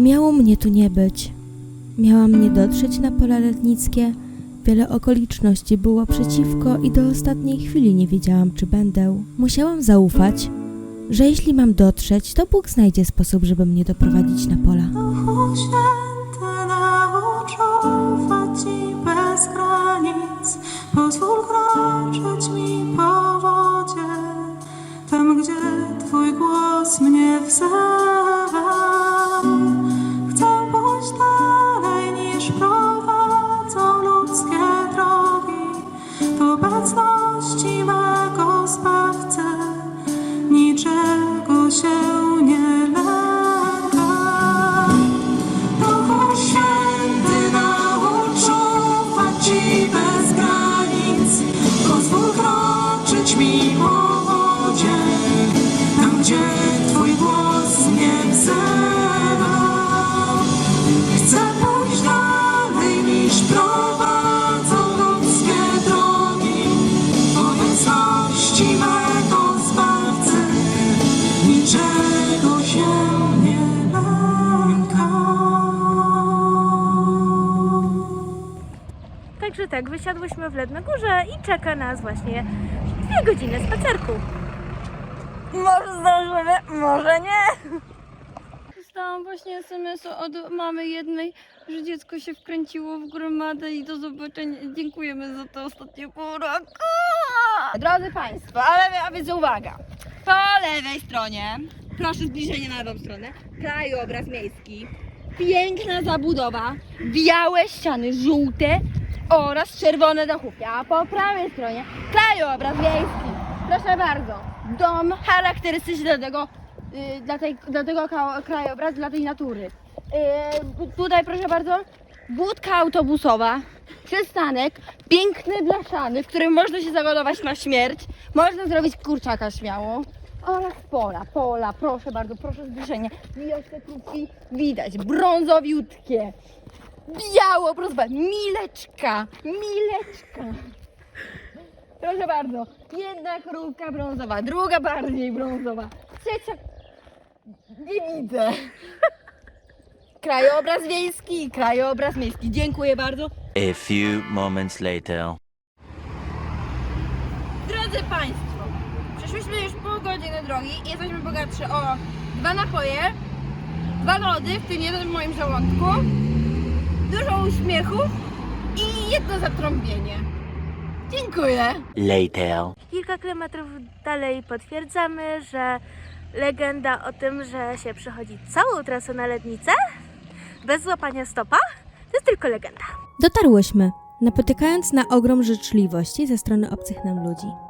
Miało mnie tu nie być. Miałam nie dotrzeć na pola letnickie. Wiele okoliczności było przeciwko i do ostatniej chwili nie wiedziałam, czy będę. Musiałam zaufać, że jeśli mam dotrzeć, to Bóg znajdzie sposób, żeby mnie doprowadzić na pola. Tak, wysiadłyśmy w Lednogórze i czeka nas właśnie dwie godziny spacerku. Może zdążymy, może nie. Dostałam właśnie SMS od mamy jednej, że dziecko się wkręciło w gromadę i do zobaczenia. Dziękujemy za to ostatnie pół roku. Drodzy Państwo, ale a więc uwaga. Po lewej stronie, proszę zbliżenie na lewą stronę, krajobraz miejski, piękna zabudowa, białe ściany żółte oraz czerwone dachówki, a po prawej stronie krajobraz miejski. Proszę bardzo, dom charakterystyczny dla tego, y, dla, tej, dla tego krajobrazu, dla tej natury. Y, tutaj proszę bardzo, budka autobusowa, przystanek, piękny blaszany, w którym można się załadować na śmierć, można zrobić kurczaka śmiało. Oraz pola, pola, proszę bardzo, proszę zbliżenie. Widać te krówki, widać, brązowiutkie, biało, proszę bardzo, mileczka, mileczka. Proszę bardzo, jedna krówka brązowa, druga bardziej brązowa, trzecia... Nie widzę. Krajobraz wiejski, krajobraz miejski. Dziękuję bardzo. A few moments later. Drodzy Państwo, przeszliśmy już pół godziny drogi i jesteśmy bogatsi o dwa napoje, dwa lody, w tym jeden w moim żołądku, dużo uśmiechu i jedno zatrąbienie. Dziękuję. Later. Kilka kilometrów dalej potwierdzamy, że legenda o tym, że się przechodzi całą trasę na Lednicę bez złapania stopa, to jest tylko legenda. Dotarłyśmy, napotykając na ogrom życzliwości ze strony obcych nam ludzi.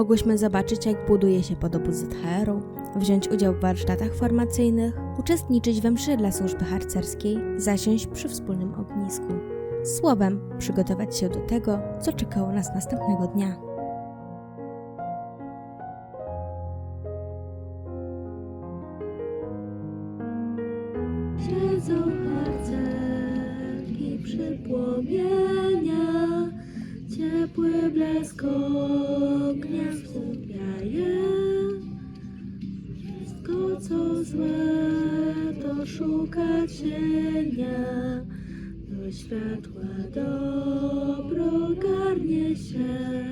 Mogłyśmy zobaczyć, jak buduje się podobóz ZHR-u, wziąć udział w warsztatach formacyjnych, uczestniczyć we mszy dla służby harcerskiej, zasiąść przy wspólnym ognisku. Słowem, przygotować się do tego, co czekało nas następnego dnia. Szuka cienia, do światła dobro garnie się.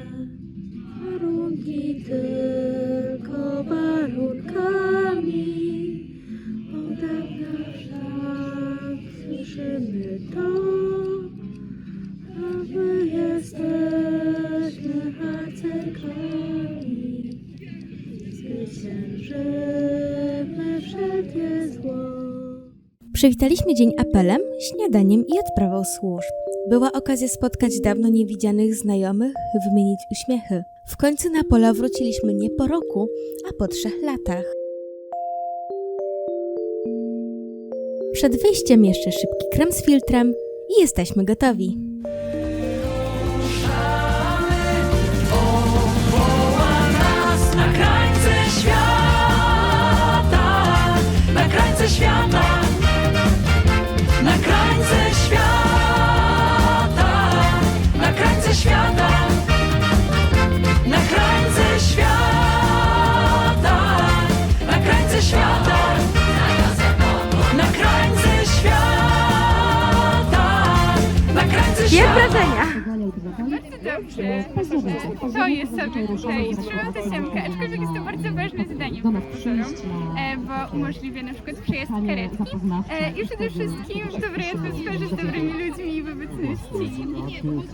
Przywitaliśmy dzień apelem, śniadaniem i odprawą służb. Była okazja spotkać dawno niewidzianych znajomych, wymienić uśmiechy. W końcu na pola wróciliśmy nie po roku, a po trzech latach. Przed wyjściem jeszcze szybki krem z filtrem i jesteśmy gotowi. Świata, na krańce świata, dobrze. To jest sobie tutaj ósemka, aczkolwiek jest to bardzo ważne zadanie profesorom, e, bo umożliwia na przykład przejazd karetki e, i przede wszystkim w dobrej atmosferze z dobrymi ludźmi i w obecności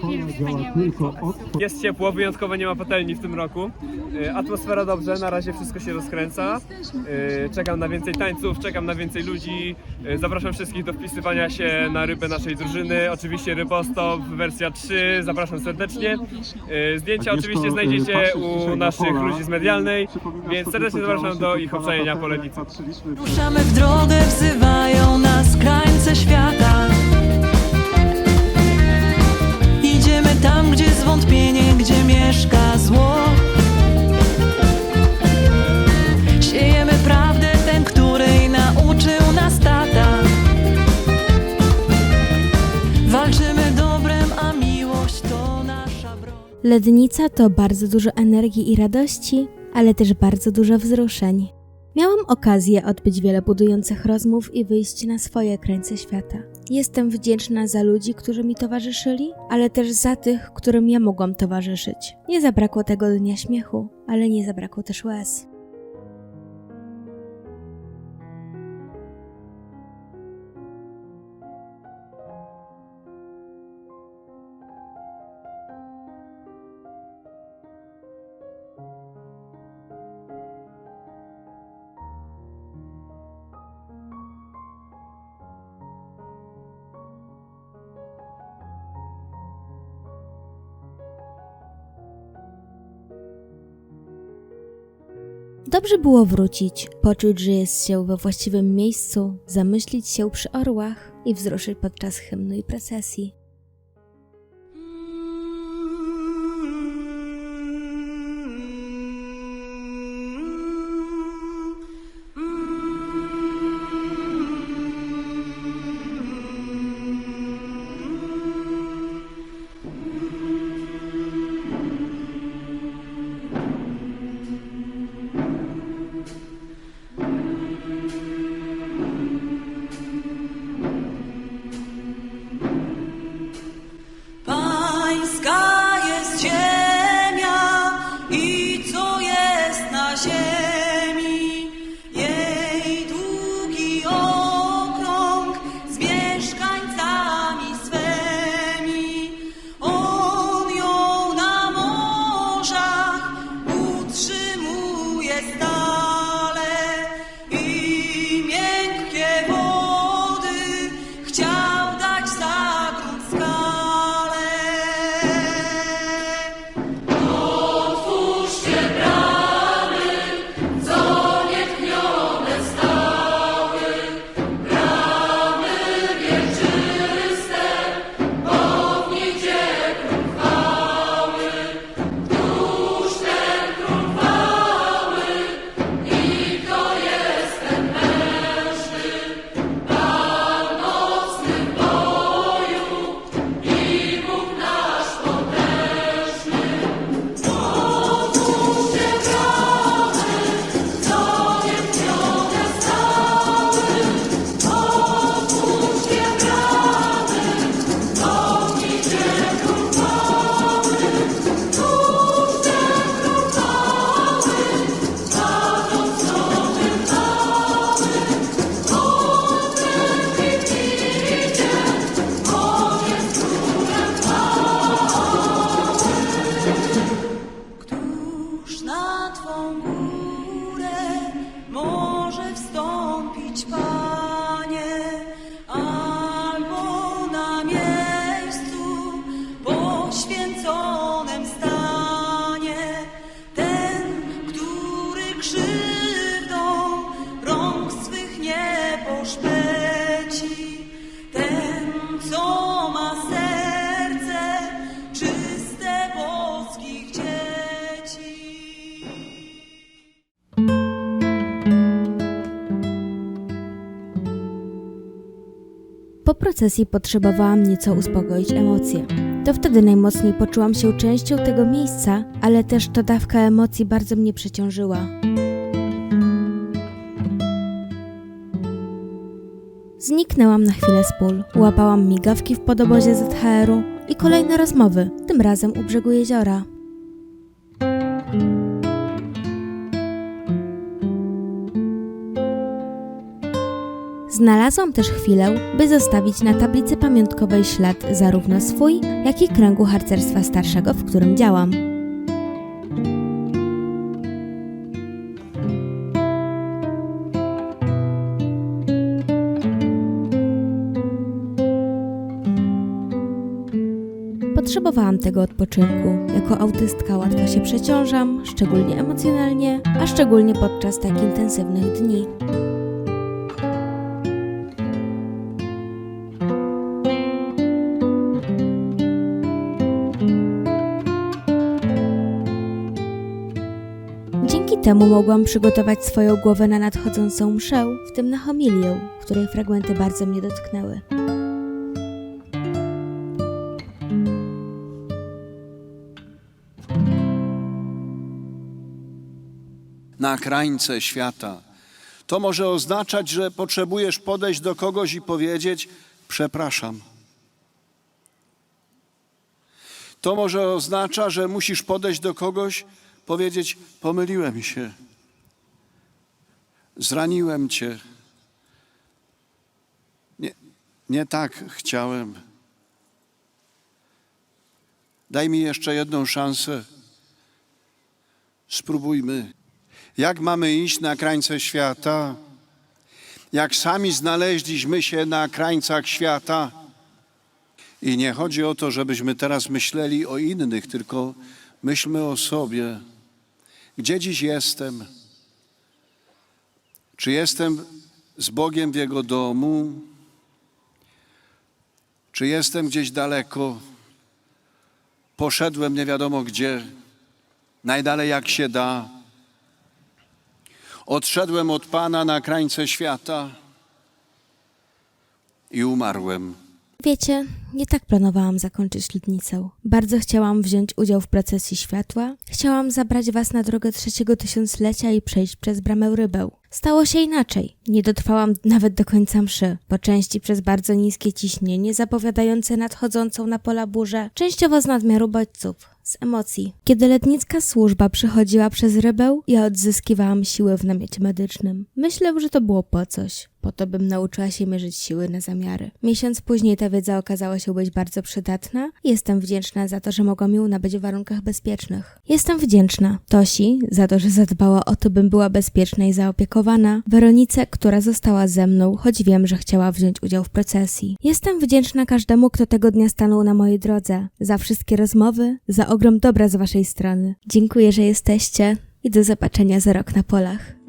wielu wspaniałych osób. Jest ciepło, wyjątkowo nie ma patelni w tym roku. Y, Atmosfera dobrze, na razie wszystko się rozkręca. Czekam na więcej tańców, czekam na więcej ludzi. Zapraszam wszystkich do wpisywania się na rybę naszej drużyny. Oczywiście Rybostop, wersja 3, zapraszam serdecznie. Y, Zdjęcia oczywiście znajdziecie u naszych ludzi z medialnej, więc serdecznie zapraszam do ich obczajenia po Legnicy. Ruszamy w drogę, wzywają nas krańce świata. Idziemy tam, gdzie zwątpienie, gdzie mieszka Lednica to bardzo dużo energii i radości, ale też bardzo dużo wzruszeń. Miałam okazję odbyć wiele budujących rozmów i wyjść na swoje krańce świata. Jestem wdzięczna za ludzi, którzy mi towarzyszyli, ale też za tych, którym ja mogłam towarzyszyć. Nie zabrakło tego dnia śmiechu, ale nie zabrakło też łez. Dobrze było wrócić, poczuć, że jest się we właściwym miejscu, zamyślić się przy orłach i wzruszyć podczas hymnu i procesji. Pańska jest Po procesji potrzebowałam nieco uspokoić emocje. To wtedy najmocniej poczułam się częścią tego miejsca, ale też ta dawka emocji bardzo mnie przeciążyła. Zniknęłam na chwilę z pól, łapałam migawki w podobozie ZHR-u i kolejne rozmowy, tym razem u brzegu jeziora. Znalazłam też chwilę, by zostawić na tablicy pamiątkowej ślad zarówno swój, jak i kręgu harcerstwa starszego, w którym działam. Potrzebowałam tego odpoczynku. Jako autystka łatwo się przeciążam, szczególnie emocjonalnie, a szczególnie podczas tak intensywnych dni. Temu mogłam przygotować swoją głowę na nadchodzącą mszę, w tym na homilię, której fragmenty bardzo mnie dotknęły. na krańce świata. To może oznaczać, że potrzebujesz podejść do kogoś i powiedzieć: Przepraszam. To może oznacza, że musisz podejść do kogoś, powiedzieć: Pomyliłem się, zraniłem cię. Nie, nie tak chciałem. Daj mi jeszcze jedną szansę. Spróbujmy. Jak mamy iść na krańce świata? Jak sami znaleźliśmy się na krańcach świata? I nie chodzi o to, żebyśmy teraz myśleli o innych, tylko myślmy o sobie. Gdzie dziś jestem? Czy jestem z Bogiem w Jego domu? Czy jestem gdzieś daleko? Poszedłem nie wiadomo gdzie, najdalej jak się da. Odszedłem od Pana na krańce świata i umarłem. Wiecie, nie tak planowałam zakończyć lutnicę. Bardzo chciałam wziąć udział w procesji światła. Chciałam zabrać was na drogę trzeciego tysiąclecia i przejść przez bramę rybeł. Stało się inaczej. Nie dotrwałam nawet do końca mszy. Po części przez bardzo niskie ciśnienie zapowiadające nadchodzącą na pola burzę, częściowo z nadmiaru bodźców, z emocji. Kiedy letnicka służba przychodziła przez rybeł, ja odzyskiwałam siłę w namiocie medycznym. Myślę, że to było po coś. Po to bym nauczyła się mierzyć siły na zamiary. Miesiąc później ta wiedza okazała się być bardzo przydatna jestem wdzięczna za to, że mogłam ją nabyć w warunkach bezpiecznych. Jestem wdzięczna Tosi za to, że zadbała o to, bym była bezpieczna i zaopiekowana, Weronice, która została ze mną, choć wiem, że chciała wziąć udział w procesji. Jestem wdzięczna każdemu, kto tego dnia stanął na mojej drodze, za wszystkie rozmowy, za ogrom dobra z waszej strony. Dziękuję, że jesteście i do zobaczenia za rok na polach.